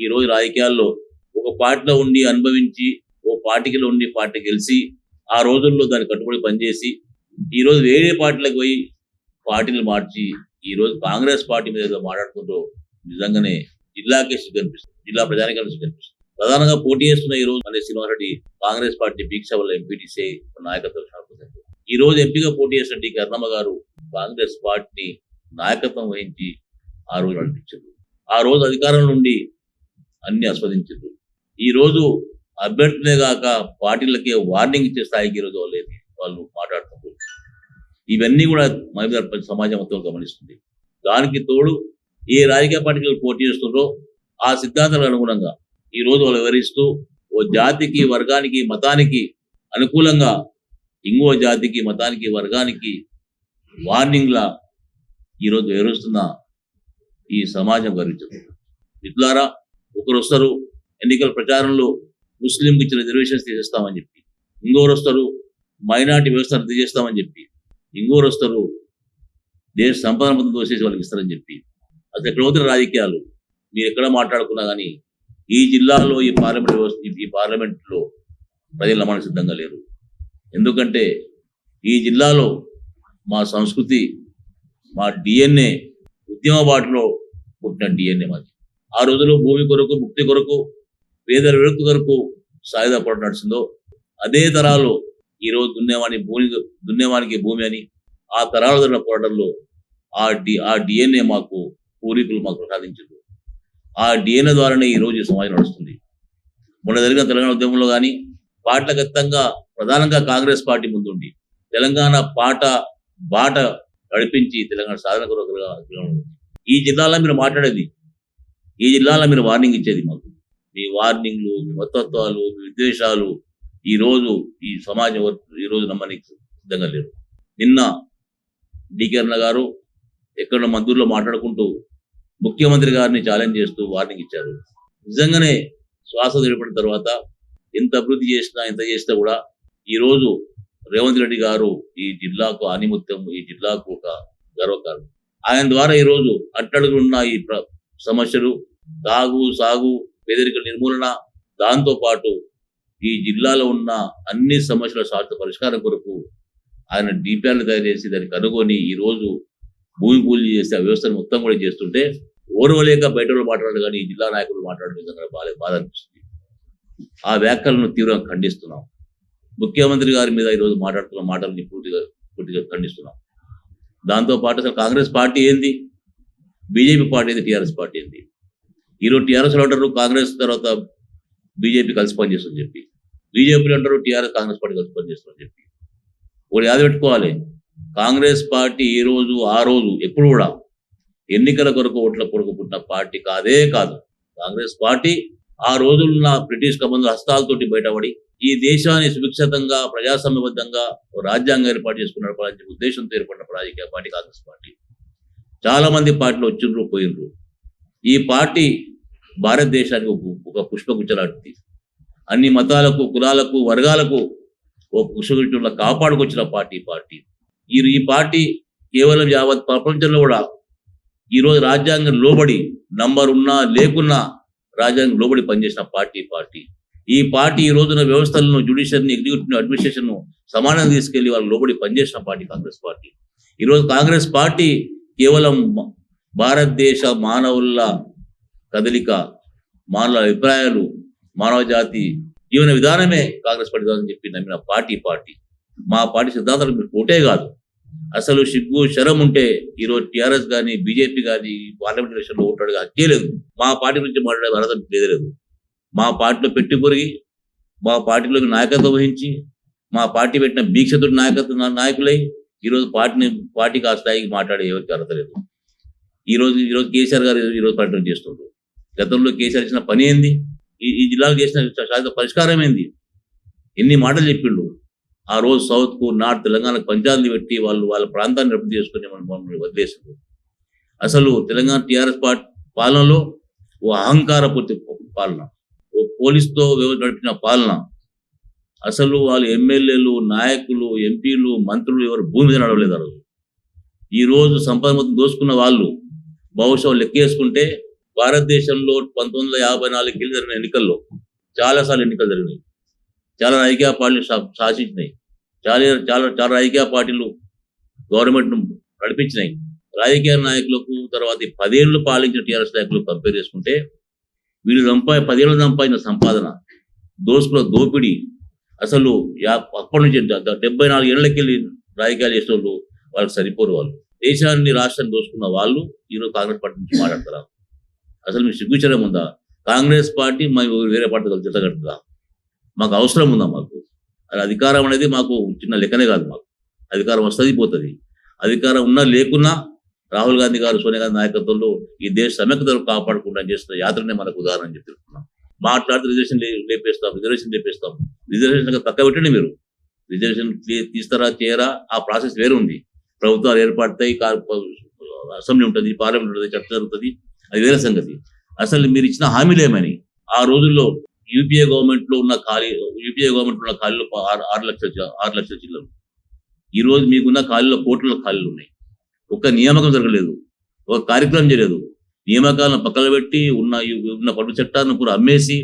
ఈ రోజు రాజకీయాల్లో ఒక పార్టీలో ఉండి అనుభవించి ఓ పార్టీలో ఉండి పార్టీ గెలిచి ఆ రోజుల్లో దాన్ని కట్టుబడి పనిచేసి ఈ రోజు వేరే పార్టీలకు పోయి పార్టీలు మార్చి ఈ రోజు కాంగ్రెస్ పార్టీ మీద మాట్లాడుకుంటూ నిజంగానే జిల్లాకే కేసు కనిపిస్తుంది. జిల్లా ప్రజానికానికి కనిపిస్తుంది. ప్రధానంగా పోటీ చేస్తున్న ఈ రోజు మళ్ళీ శ్రీనివాసరెడ్డి కాంగ్రెస్ పార్టీ భీక్ష వల్ల ఎంపీటీసీ నాయకత్వం ఈ రోజు ఎంపీగా పోటీ చేసిన డి కర్ణమ్మ గారు కాంగ్రెస్ పార్టీని నాయకత్వం వహించి ఆ రోజు నడిపించారు. ఆ రోజు అధికారం నుండి అన్ని ఆస్వాదించారు ఈ రోజు అభ్యర్థులే కాక పార్టీలకే వార్నింగ్ ఇచ్చే స్థాయికి ఈ రోజు వాళ్ళేది వాళ్ళు మాట్లాడుతున్నారు. ఇవన్నీ కూడా మహిళ సమాజం మొత్తం గమనిస్తుంది. దానికి తోడు ఏ రాజకీయ పార్టీలు పోటీ చేస్తుందో ఆ సిద్ధాంతాలకు అనుగుణంగా ఈ రోజు వాళ్ళు వివరిస్తూ ఓ జాతికి వర్గానికి మతానికి అనుకూలంగా ఇంకో జాతికి మతానికి వర్గానికి వార్నింగ్లా ఈరోజు వివరిస్తున్న ఈ సమాజం గర్వించదు. మిత్రులారా ఒకరు వస్తారు ఎన్నికల ప్రచారంలో ముస్లింకి ఇచ్చిన రిజర్వేషన్స్ తీసేస్తామని చెప్పి ఇంకోరు వస్తారు మైనార్టీ వ్యవస్థ రద్దు చేస్తామని చెప్పి ఇంకోరు వస్తారు దేశ సంపాదన మొత్తం దోసేసి వాళ్ళకి ఇస్తారని చెప్పి. అసలు ఎక్కడ అవుతున్న రాజకీయాలు? మీరు ఎక్కడ మాట్లాడుకున్నా కానీ ఈ జిల్లాలో ఈ పార్లమెంట్ వ్యవస్థ ఈ పార్లమెంట్లో ప్రజలు నమ్మడానికి సిద్ధంగా లేరు. ఎందుకంటే ఈ జిల్లాలో మా సంస్కృతి మా డిఎన్ఏ ఉద్యమ బాటలో పుట్టిన డిఎన్ఏ మాది. ఆ రోజుల్లో భూమి కొరకు ముక్తి కొరకు పేదల విరక్తి కొరకు సాయుధ పోరాటం నడిచిందో అదే తరాలు ఈ రోజు దున్నేవాని భూమి దున్నేవానికి భూమి అని ఆ తరాల జరిగిన పోరాటంలో ఆ డి ఆ డిఎన్ఏ మాకు పూర్వీకులు మాకు ప్రసాదించారు ఆ డిఎన్ఏ ద్వారానే ఈ రోజు సమాజం నడుస్తుంది. మొన్న జరిగిన తెలంగాణ ఉద్యమంలో కానీ పాటలగత్తంగా ప్రధానంగా కాంగ్రెస్ పార్టీ ముందుండి తెలంగాణ పాట బాట నడిపించి తెలంగాణ సాధన కొరకు ఈ జిల్లాలో మీరు మాట్లాడేది ఈ జిల్లాలో మీరు వార్నింగ్ ఇచ్చేది మాకు. మీ వార్నింగ్లు మీ మతత్వాలు మీ విద్వేషాలు ఈ రోజు ఈ సమాజం ఈరోజు ఈ రోజు నమ్మడానికి సిద్ధంగా లేరు. నిన్న డికెర్ణ గారు ఎక్కడ మందుల్లో మాట్లాడుకుంటూ ముఖ్యమంత్రి గారిని ఛాలెంజ్ చేస్తూ వార్నింగ్ ఇచ్చారు. నిజంగానే శ్వాస నిలబడిన తర్వాత ఎంత అభివృద్ధి చేసినా ఎంత చేసినా కూడా ఈ రోజు రేవంత్ రెడ్డి గారు ఈ జిల్లాకు ఆనిముత్యం ఈ జిల్లాకు ఒక గర్వకారణం. ఆయన ద్వారా ఈ రోజు అట్టడుగున్న ఈ సమస్యలు తాగు సాగు పేదరిక నిర్మూలన దాంతో పాటు ఈ జిల్లాలో ఉన్న అన్ని సమస్యల శాశ్వత పరిష్కారం కొరకు ఆయన డిపిఆర్లు తయారు చేసి దాన్ని కనుగొని ఈ రోజు భూమి పూజ చేసి ఆ వ్యవస్థను మొత్తం కూడా చేస్తుంటే ఓర్వలేక బయట వాళ్ళు మాట్లాడారు కానీ ఈ జిల్లా నాయకులు మాట్లాడడం నిజంగా బాగా బాధ అనిపిస్తుంది ఆ వ్యాఖ్యలను తీవ్రంగా ఖండిస్తున్నాం. ముఖ్యమంత్రి గారి మీద ఈరోజు మాట్లాడుతున్న మాటలని పూర్తిగా పూర్తిగా ఖండిస్తున్నాం. దాంతో పాటు అసలు కాంగ్రెస్ పార్టీ ఏంది? బీజేపీ పార్టీ ఏంది టీఆర్ఎస్ పార్టీ ఏంది ఈరోజు టీఆర్ఎస్లో అంటారు కాంగ్రెస్ తర్వాత బీజేపీ కలిసి పనిచేస్తుందని చెప్పి. బీజేపీలో అంటారు టీఆర్ఎస్ కాంగ్రెస్ పార్టీ కలిసి పనిచేస్తుందని చెప్పి. ఒకటి యాద పెట్టుకోవాలి. కాంగ్రెస్ పార్టీ ఈ రోజు ఆ రోజు ఎప్పుడు కూడా ఎన్నికల కొరకు ఓట్ల కొరకు పుట్టిన పార్టీ కాదే కాదు. కాంగ్రెస్ పార్టీ ఆ రోజులున్న బ్రిటిష్ కమందు హస్తాలతోటి బయటపడి ఈ దేశాన్ని సుభిక్షితంగా ప్రజాస్వామ్యబద్ధంగా రాజ్యాంగం ఏర్పాటు చేసుకున్న ఉద్దేశంతో ఏర్పడిన రాజకీయ పార్టీ కాంగ్రెస్ పార్టీ. చాలా మంది పార్టీలు వచ్చిండ్రు పోయిండ్రు. ఈ పార్టీ భారతదేశానికి ఒక- పుష్పగుచ్చలాంటిది అన్ని మతాలకు కులాలకు వర్గాలకు ఓ పుష్పగుచ్చంలో కాపాడుకొచ్చిన పార్టీ పార్టీ. ఈ ఈ పార్టీ కేవలం యావత్ ప్రపంచంలో కూడా ఈ రోజు రాజ్యాంగం లోబడి నంబర్ ఉన్నా లేకున్నా రాజ్యాంగం లోబడి పనిచేసిన పార్టీ పార్టీ. ఈ పార్టీ ఈ రోజున వ్యవస్థలను జ్యుడిషియర్ని ఎగ్జిక్యూటివ్ అడ్మినిస్ట్రేషన్ సమానంగా తీసుకెళ్ళి వాళ్ళు లోబడి పనిచేసిన పార్టీ కాంగ్రెస్ పార్టీ. ఈ రోజు కాంగ్రెస్ పార్టీ కేవలం భారతదేశ మానవుల కదలిక మానవ అభిప్రాయాలు మానవ జాతి జీవన విధానమే కాంగ్రెస్ పార్టీ అని చెప్పి నమ్మిన పార్టీ పార్టీ. మా పార్టీ సిద్ధాంతాలు మీరు పోటే కాదు. అసలు సిగ్గు శరం ఉంటే ఈరోజు టీఆర్ఎస్ కానీ బీజేపీ కానీ పార్లమెంట్ ఎలక్షన్లో ఓటాడు హక్కే లేదు. మా పార్టీ గురించి మాట్లాడే అర్హత లేదు మా పార్టీలో పెట్టి పొరిగి మా పార్టీలోకి నాయకత్వం వహించి మా పార్టీ పెట్టిన భీక్షతుడి నాయకత్వ నాయకులై ఈరోజు పార్టీని పార్టీకి ఆ స్థాయికి మాట్లాడే ఎవరికి అర్హత లేదు. ఈ రోజు ఈ రోజు కేసీఆర్ గారు ఈ రోజు పర్యటన చేస్తుండ్రు. గతంలో కేసీఆర్ ఇచ్చిన పని ఏంది? ఈ ఈ జిల్లాకు చేసిన శాశ్వత పరిష్కారం ఏంది? ఎన్ని మాటలు చెప్పిండు ఆ రోజు సౌత్కు నార్త్ తెలంగాణకు పంచాయతీ పెట్టి వాళ్ళు వాళ్ళ ప్రాంతాన్ని రద్దు చేసుకుని మనం మమ్మల్ని వదిలేసారు అసలు తెలంగాణ టీఆర్ఎస్ పార్టీ పాలనలో ఓ అహంకారపూర్తి పాలన ఓ పోలీస్తో నడిపిన పాలన అసలు వాళ్ళు ఎమ్మెల్యేలు నాయకులు ఎంపీలు మంత్రులు ఎవరు భూమి మీద నడవలేదు ఆ రోజు ఈ రోజు సంపద మొత్తం దోసుకున్న వాళ్ళు బహుశా లెక్కేసుకుంటే భారతదేశంలో పంతొమ్మిది వందల యాభై నాలుగు జరిగిన ఎన్నికల్లో చాలాసార్లు ఎన్నికలు జరిగినాయి. చాలా రాజకీయ పార్టీలు శాసించినాయి చాలా చాలా చాలా రాజకీయ పార్టీలు గవర్నమెంట్ నడిపించినాయి. రాజకీయ నాయకులకు తర్వాత పదేళ్ళు పదేళ్ళు పాలించిన టీఆర్ఎస్ నాయకులు కంపేర్ చేసుకుంటే వీళ్ళు సంపా పదేళ్ళు సంపాదించిన సంపాదన దోసుకుల దోపిడీ అసలు యా- అప్పటి నుంచి డెబ్బై నాలుగు ఏళ్ళకి వెళ్ళి రాజకీయాలు చేసే వాళ్ళు వాళ్ళకి సరిపోరు వాళ్ళు. దేశాన్ని రాష్ట్రాన్ని దోసుకున్న వాళ్ళు ఈరోజు కాంగ్రెస్ పార్టీ నుంచి మాట్లాడతారా? అసలు మీకు సిగ్గుచరం ఉందా? కాంగ్రెస్ పార్టీ మా వేరే పార్టీ జత కట్టుదా మాకు అవసరం ఉందా మాకు? అది అధికారం అనేది మాకు చిన్న లెక్కనే కాదు మాకు. అధికారం వస్తుంది పోతుంది. అధికారం ఉన్నా లేకున్నా రాహుల్ గాంధీ గారు సోనియా గాంధీ నాయకత్వంలో ఈ దేశ సమైక్యతను కాపాడుకుంటా చేస్తున్న యాత్రనే మనకు ఉదాహరణ అని చెప్తున్నాం. మాట్లాడితే రిజర్వేషన్ లేపేస్తాం రిజర్వేషన్ లేపేస్తాం. రిజర్వేషన్ పక్క పెట్టండి మీరు. రిజర్వేషన్ తీస్తారా చేయరా ఆ ప్రాసెస్ వేరే ఉంది. ప్రభుత్వాలు ఏర్పడతాయి అసెంబ్లీ ఉంటుంది పార్లమెంట్ ఉంటుంది చట్టం జరుగుతుంది అది వేరే సంగతి. అసలు మీరు ఇచ్చిన హామీలు ఏమని? ఆ రోజుల్లో యూపీఏ గవర్నమెంట్లో ఉన్న ఖాళీ యూపీఏ గవర్నమెంట్ ఉన్న ఖాళీలో ఆరు ఆరు లక్షల ఆరు లక్షల జిల్లాలు ఈ రోజు మీకున్న ఖాళీలో కోట్ల ఖాళీలు ఉన్నాయి. ఒక్క నియామకం జరగలేదు. ఒక కార్యక్రమం చేయలేదు. నియామకాలను పక్కన పెట్టి ఉన్న ఉన్న పట్టు చట్టాలను కూడా అమ్మేసి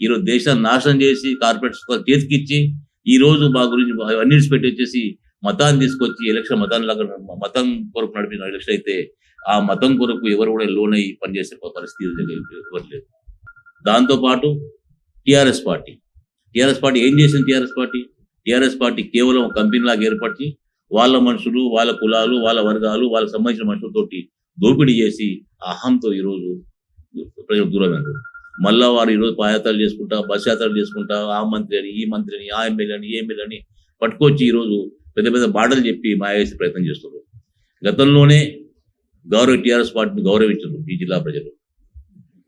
ఈరోజు దేశాన్ని నాశనం చేసి కార్పొరేట్స్ చేతికిచ్చి ఈ రోజు మా గురించి అన్ని పెట్టి వచ్చేసి మతాన్ని తీసుకొచ్చి ఎలక్షన్ మతాన్ని లాగా మతం కొరకు నడిపిన ఎలక్షన్ అయితే ఆ మతం కొరకు ఎవరు కూడా లోన్ అయ్యి పనిచేసే పరిస్థితి ఎవరు లేదు. దాంతో పాటు టిఆర్ఎస్ పార్టీ. టిఆర్ఎస్ పార్టీ ఏం చేసింది టిఆర్ఎస్ పార్టీ? టిఆర్ఎస్ పార్టీ కేవలం కంపెనీలాగా కంపెనీ లాగా ఏర్పరిచి వాళ్ళ మనుషులు వాళ్ళ కులాలు వాళ్ళ వర్గాలు వాళ్ళకి సంబంధించిన మనుషులతోటి దోపిడీ చేసి అహంతో ఈరోజు ప్రజలు దూరమైనారు. మళ్ళా వారు ఈరోజు పాదయాత్రలు చేసుకుంటా బస్ యాత్రలు చేసుకుంటా ఆ మంత్రి అని ఈ మంత్రి అని ఆ ఎమ్మెల్యే అని ఈ ఎమ్మెల్యే అని పట్టుకొచ్చి ఈరోజు పెద్ద పెద్ద బాటలు చెప్పి మాయేసే ప్రయత్నం చేస్తున్నారు. గతంలోనే గౌరవ టీఆర్ఎస్ పార్టీని గౌరవించారు ఈ జిల్లా ప్రజలు.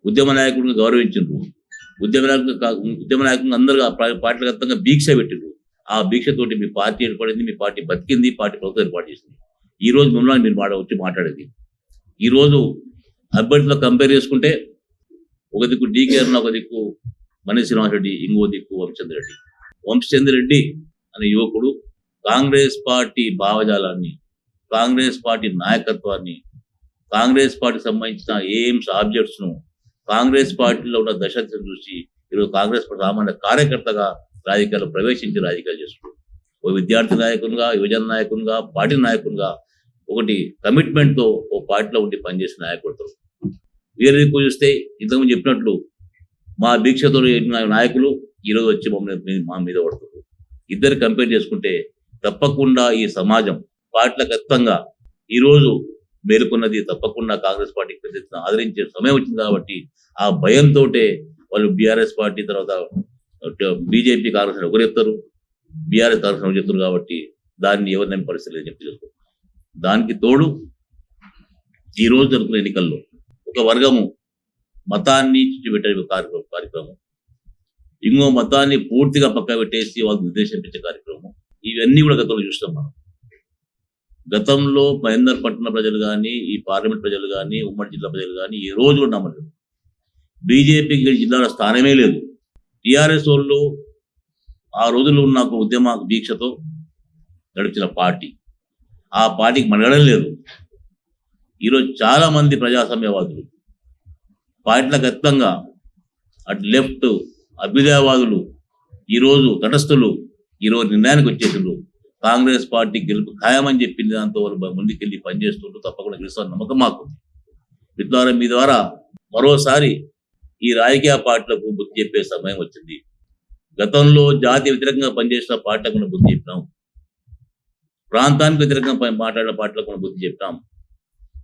ఉద్యమ నాయకుడిని గౌరవించారు ఉద్యమ నాయకులు ఉద్యమ నాయకులు అందరూ పార్టీల గతంగా దీక్ష పెట్టిండ్రు. ఆ దీక్షతోటి మీ పార్టీ ఏర్పడింది మీ పార్టీ బతికింది పార్టీ ప్రభుత్వం ఏర్పాటు చేసింది. ఈ రోజు మిమ్మల్ని మీరు మాట వచ్చి మాట్లాడేది. ఈ రోజు అభ్యర్థులు కంపేర్ చేసుకుంటే ఒక దిక్కు డీకే అన్న ఒక దిక్కు మనీ శ్రీనివాసరెడ్డి ఇంకో దిక్కు వంశచంద్ర రెడ్డి వంశచంద్ర రెడ్డి అనే యువకుడు కాంగ్రెస్ పార్టీ భావజాలాన్ని కాంగ్రెస్ పార్టీ నాయకత్వాన్ని కాంగ్రెస్ పార్టీకి సంబంధించిన ఎయిమ్స్ ఆబ్జెక్ట్స్ను కాంగ్రెస్ పార్టీలో ఉన్న దశ చూసి ఈరోజు కాంగ్రెస్ పార్టీ సామాన్య కార్యకర్తగా రాజకీయాల్లో ప్రవేశించి రాజకీయాలు చేస్తున్నాడు. ఓ విద్యార్థి నాయకునిగా యువజన నాయకునిగా పార్టీ నాయకునిగా ఒకటి కమిట్మెంట్తో ఓ పార్టీలో ఉండి పనిచేసిన నాయకుడితో వేరే ఎక్కువ చూస్తే ఇంతకుముందు చెప్పినట్లు మా దీక్షతో నాయకులు ఈరోజు వచ్చి మమ్మల్ని మా మీద పడుతున్నారు. ఇద్దరు కంపేర్ చేసుకుంటే తప్పకుండా ఈ సమాజం పార్టీలకు అత్తంగా ఈరోజు మేలుకున్నది తప్పకుండా కాంగ్రెస్ పార్టీకి పెద్ద ఆదరించే సమయం వచ్చింది కాబట్టి ఆ భయంతో వాళ్ళు బీఆర్ఎస్ పార్టీ తర్వాత బీజేపీ కాంగ్రెస్ ఒకరు చెప్తారు. బీఆర్ఎస్ కాంగ్రెస్ ఒకరు చెప్తారు కాబట్టి దాన్ని ఎవరు నమ్మే పరిస్థితి లేదని చెప్పి తెలుసుకో దానికి తోడు ఈ రోజు జరుగుతున్న ఎన్నికల్లో ఒక వర్గము మతాన్ని చుట్టుపెట్టే కార్యక్రమం కార్యక్రమం. ఇంకో మతాన్ని పూర్తిగా పక్క పెట్టేసి వాళ్ళు నిర్దేశించే కార్యక్రమం. ఇవన్నీ కూడా గతంలో చూస్తాం మనం. గతంలో మహేందర్ పట్టణ ప్రజలు కానీ ఈ పార్లమెంట్ ప్రజలు కానీ ఉమ్మడి జిల్లా ప్రజలు కానీ ఈ రోజు కూడా నమ్మలేదు. బీజేపీకి జిల్లాలో స్థానమే లేదు. టిఆర్ఎస్ వాళ్ళు ఆ రోజుల్లో ఉన్న ఒక ఉద్యమ దీక్షతో నడిచిన పార్టీ. ఆ పార్టీకి మనగడం లేదు. ఈరోజు చాలా మంది ప్రజాస్వామ్యవాదులు పార్టీలకు అత్తంగా అటు లెఫ్ట్ అభ్యుదయవాదులు ఈరోజు తటస్థులు ఈరోజు నిర్ణయానికి వచ్చేసిండ్రు. కాంగ్రెస్ పార్టీ గెలుపు ఖాయమని చెప్పింది దాంతో ముందుకెళ్ళి పనిచేస్తుంటూ తప్పకుండా గెలుస్తాను నమ్మకం మాకు. ద్వారా మీ ద్వారా మరోసారి ఈ రాజకీయ పార్టీలకు బుద్ధి చెప్పే సమయం వచ్చింది. గతంలో జాతి వ్యతిరేకంగా పనిచేసిన పార్టీలకు బుద్ధి చెప్పినాం. ప్రాంతానికి వ్యతిరేకంగా పని- మాట్లాడిన పాటలకు మనం బుద్ధి చెప్పినాం.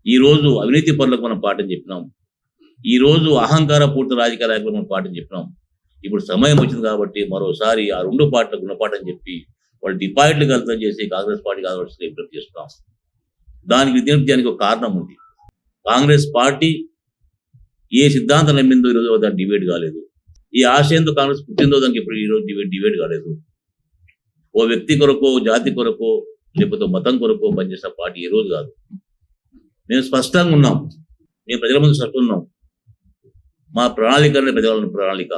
ఈ రోజు అవినీతి పనులకు మనం పాఠం చెప్పినాం. ఈ రోజు అహంకార పూర్తి రాజకీయ నాయకులకు మనం పాఠం చెప్పినాం. ఇప్పుడు సమయం వచ్చింది కాబట్టి మరోసారి ఆ రెండు పార్టీలకు గుణపాఠం చెప్పి వాళ్ళు డిపాజిట్లు కలుతం చేసి కాంగ్రెస్ పార్టీకి ఆదర్శంగా విజ్ఞప్తి చేస్తున్నాం. దానికి విజ్ఞప్తి దానికి ఒక కారణం ఉంది. కాంగ్రెస్ పార్టీ ఏ సిద్ధాంతం నమ్మిందో ఈరోజు దాన్ని డిబేట్ కాలేదు. ఈ ఆశయంతో కాంగ్రెస్ పుట్టిందో దానికి ఇప్పుడు ఈరోజు డిబేట్ డిబేట్ కాలేదు. ఓ వ్యక్తి కొరకో జాతి కొరకో లేకపోతే మతం కొరకు పనిచేసిన పార్టీ ఈ రోజు కాదు. మేము స్పష్టంగా ఉన్నాం. మేము ప్రజల ముందు స్పష్టం ఉన్నాం. మా ప్రణాళిక అనేది ప్రజల ప్రణాళిక.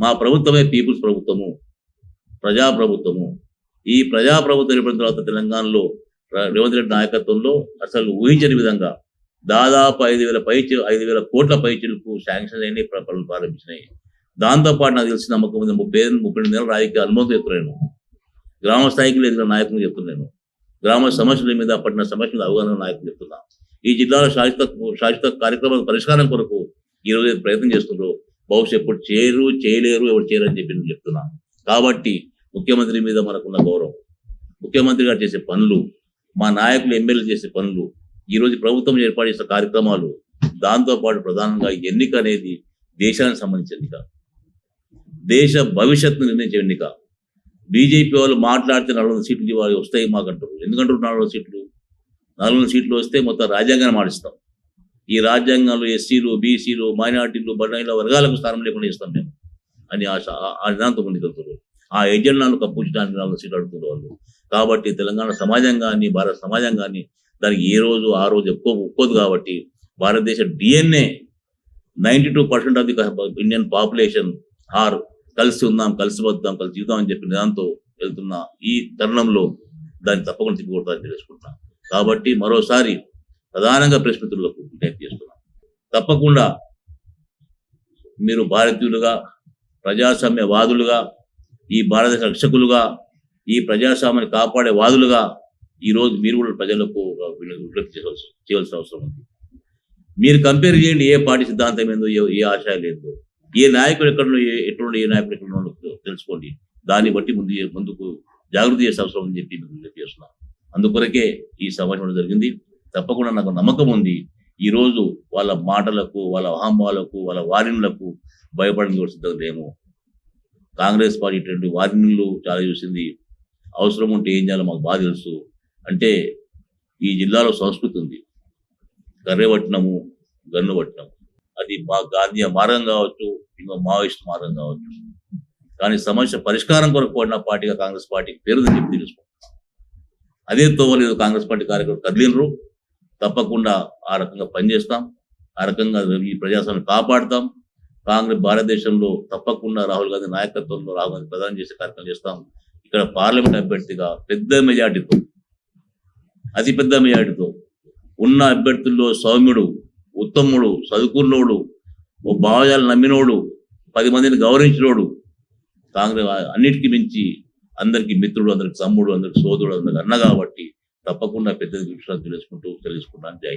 మా ప్రభుత్వమే పీపుల్స్ ప్రభుత్వము ప్రజా ప్రభుత్వము ఈ ప్రజా ప్రభుత్వం ఏర్పడిన తర్వాత తెలంగాణలో రేవంత్ రెడ్డి నాయకత్వంలో అసలు ఊహించని విధంగా దాదాపు ఐదు వేల పై ఐదు వేల కోట్ల పైచీలకు శాంక్షన్ అయినాయి ప్రారంభించినాయి. దాంతోపాటు నాకు తెలిసిన నమ్మకం ముప్పై ముప్పై రెండు నెలల రాజకీయ అనుభవం చెప్తున్నాను గ్రామ స్థాయికి ఎదిగిన నాయకులు చెప్తున్నాను గ్రామ సమస్యల మీద పడిన సమస్యల అవగాహన నాయకులు చెప్తున్నా. ఈ జిల్లాలో శాశ్వత శాశ్వత కార్యక్రమాల పరిష్కారం కొరకు ఈ రోజు ప్రయత్నం చేస్తున్నారు బహుశా ఎప్పుడు చేయరు చేయలేరు ఎవరు చేయరు అని చెప్పి నేను చెప్తున్నా. కాబట్టి ముఖ్యమంత్రి మీద మనకున్న గౌరవం ముఖ్యమంత్రి గారు చేసే పనులు మా నాయకులు ఎమ్మెల్యే చేసే పనులు ఈ రోజు ప్రభుత్వం ఏర్పాటు చేసిన కార్యక్రమాలు దాంతో పాటు ప్రధానంగా ఎన్నిక అనేది దేశానికి సంబంధించిన ఎన్నిక. దేశ భవిష్యత్తును నిర్ణయించే ఎన్నిక. బీజేపీ వాళ్ళు మాట్లాడితే నలభై సీట్లు వాళ్ళు వస్తాయి మాకంటారు ఎందుకంటారు నలభై సీట్లు? నలభై సీట్లు వస్తే మొత్తం రాజ్యాంగాన్ని మారుస్తాం. ఈ రాజ్యాంగంలో ఎస్సీలు బీసీలు మైనార్టీలు బడాయిల వర్గాలకు స్థానం లేకుండా ఇస్తాం మేము. అని ఆశ ఆ- నిదాంతం నిదాంతో ముందుకెళ్తున్నారు ఆ ఎజెండాను కప్పించడానికి నాలుగు సీట్లు అడుగుతున్నారు వాళ్ళు. కాబట్టి తెలంగాణ సమాజం కానీ భారత సమాజం కానీ దానికి ఏ రోజు ఆ రోజు ఎక్కువ ఒప్పుకోదు కాబట్టి భారతదేశ DNA ninety two percent of the Indian population are కలిసి ఉందాం కలిసి వద్దాం కలిసి జీవితాం అని చెప్పిన దాంతో వెళ్తున్న ఈ తరుణంలో దాన్ని తప్పకుండా తిప్పికొడతారని తెలుసుకుంటున్నాం కాబట్టి మరోసారి ప్రధానంగా ప్రెస్ మిత్రులకు విజ్ఞప్తి చేస్తున్నాం. తప్పకుండా మీరు భారతీయులుగా ప్రజాస్వామ్యవాదులుగా ఈ భారతదేశ రక్షకులుగా ఈ ప్రజాస్వామ్యాన్ని కాపాడే వాదులుగా ఈరోజు మీరు కూడా ప్రజలకు విజ్ఞప్తి చేయవలసి చేయవలసిన అవసరం ఉంది. మీరు కంపేర్ చేయండి ఏ పార్టీ సిద్ధాంతం ఏందో ఏ- ఏ ఆశయాలు ఏందో. ఏ నాయకుడు ఎక్కడ ఎటువంటి ఏ నాయకుడు ఎక్కడ తెలుసుకోండి. దాన్ని బట్టి ముందు ముందుకు జాగృతి చేసే అవసరం ఉందని చెప్పి మీకు అందుకొరకే ఈ సమావేశం జరిగింది. తప్పకుండా నాకు నమ్మకం ఉంది. ఈ రోజు వాళ్ళ మాటలకు వాళ్ళ అహంభావాలకు వాళ్ళ వారినులకు భయపడని కూడా లేము. కాంగ్రెస్ పార్టీ ఇటువంటి వారినులు చాలా చూసింది. అవసరం ఉంటే ఏం చేయాలో మాకు బాగా తెలుసు. అంటే ఈ జిల్లాలో సంస్కృతి ఉంది. కర్రె పట్టినము గన్ను పట్టినము. అది మా గాంధీ మార్గం కావచ్చు ఇంకా మావోయిస్ట్ మార్గం కావచ్చు. కానీ సమస్య పరిష్కారం కొరకు పడిన పార్టీగా కాంగ్రెస్ పార్టీ పేరు చెప్పి తెలుసుకో అదే తోవలేదు కాంగ్రెస్ పార్టీ కార్యకర్తలు కదిలినరు తప్పకుండా ఆ రకంగా పనిచేస్తాం. ఆ రకంగా ఈ ప్రజాస్వామ్యం కాపాడుతాం. కాంగ్రెస్ భారతదేశంలో తప్పకుండా రాహుల్ గాంధీ నాయకత్వంలో రాహుల్ గాంధీ ప్రధానం చేసే కార్యక్రమం చేస్తాం. ఇక్కడ పార్లమెంట్ అభ్యర్థిగా పెద్ద మెజార్టీతో అతి పెద్ద మెజార్టీతో ఉన్న అభ్యర్థుల్లో సౌమ్యుడు ఉత్తముడు చదువుకున్నోడు ఓ భావజాలు నమ్మినోడు పది మందిని గౌరవించినోడు. కాంగ్రెస్ అన్నిటికీ మించి అందరికి మిత్రుడు అందరికి తమ్ముడు అందరికి సోదరుడు అందరికి అన్న కాబట్టి తప్పకుండా పెద్ద విషయాలు తెలుసుకుంటూ తెలుసుకుంటాను. జై